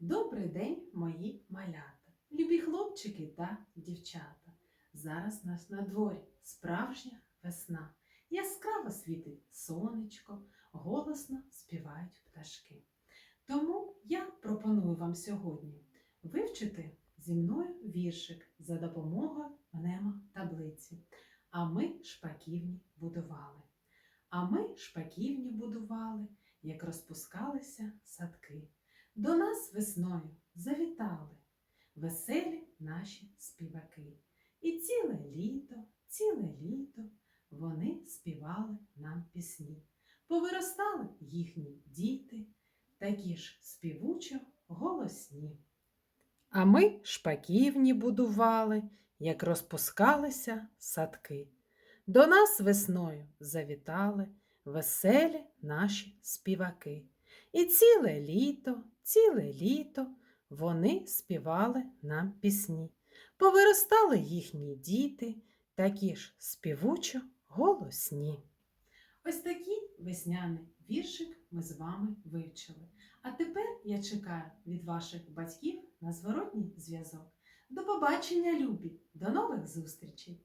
Добрий день, мої малята, любі хлопчики та дівчата. Зараз нас на дворі справжня весна. Яскраво світить сонечко, голосно співають пташки. Тому я пропоную вам сьогодні вивчити зі мною віршик за допомогою мнемо таблиці. А ми шпаківні будували. А ми шпаківні будували, як розпускалися садки. До нас весною завітали веселі наші співаки. І ціле літо, ціле літо вони співали нам пісні. Повиростали їхні діти, такі ж співучо голосні. А ми шпаківні будували, як розпускалися садки. До нас весною завітали веселі наші співаки. І ціле літо, ціле літо вони співали нам пісні. Повиростали їхні діти, такі ж співучо голосні. Ось такий весняний віршик ми з вами вивчили. А тепер я чекаю від ваших батьків на зворотній зв'язок. До побачення, любі! До нових зустрічей!